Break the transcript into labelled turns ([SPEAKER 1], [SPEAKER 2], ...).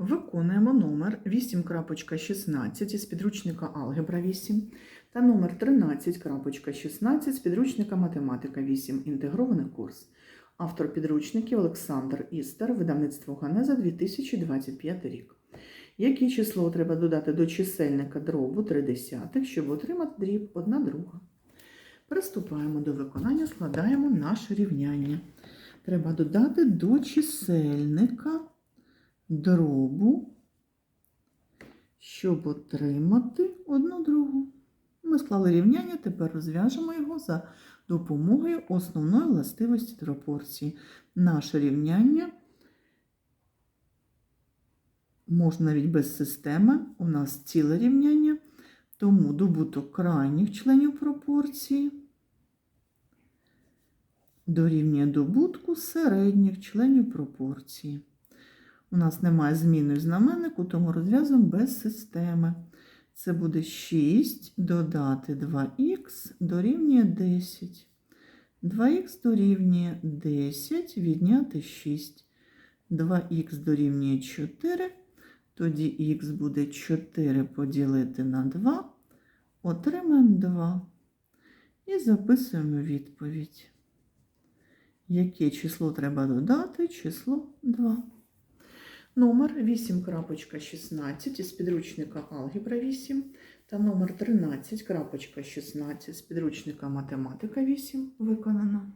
[SPEAKER 1] Виконуємо номер 8.16 із підручника Алгебра 8 та номер 13.16 з підручника Математика 8. Інтегрований курс. Автор підручників Олександр Істер, видавництво Ганеза 2025 рік. Яке число треба додати до чисельника дробу 3 десятих, щоб отримати дріб 1 друга? Приступаємо до виконання, складаємо наше рівняння. Треба додати до чисельника дробу, щоб отримати одну другу. Ми склали рівняння, тепер розв'яжемо його за допомогою основної властивості пропорції. Наше рівняння можна навіть без системи, у нас ціле рівняння, тому добуток крайніх членів пропорції дорівнює добутку середніх членів пропорції. У нас немає зміни в знаменнику, тому розв'язуємо без системи. Це буде 6 додати 2х дорівнює 10. 2х дорівнює 10, відняти 6. 2х дорівнює 4, тоді х буде 4 поділити на 2, отримаємо 2. І записуємо відповідь. Яке число треба додати? Число 2. Номер 8.16 із підручника Алгебра 8 та номер 13.16 з підручника Математика 8 виконано.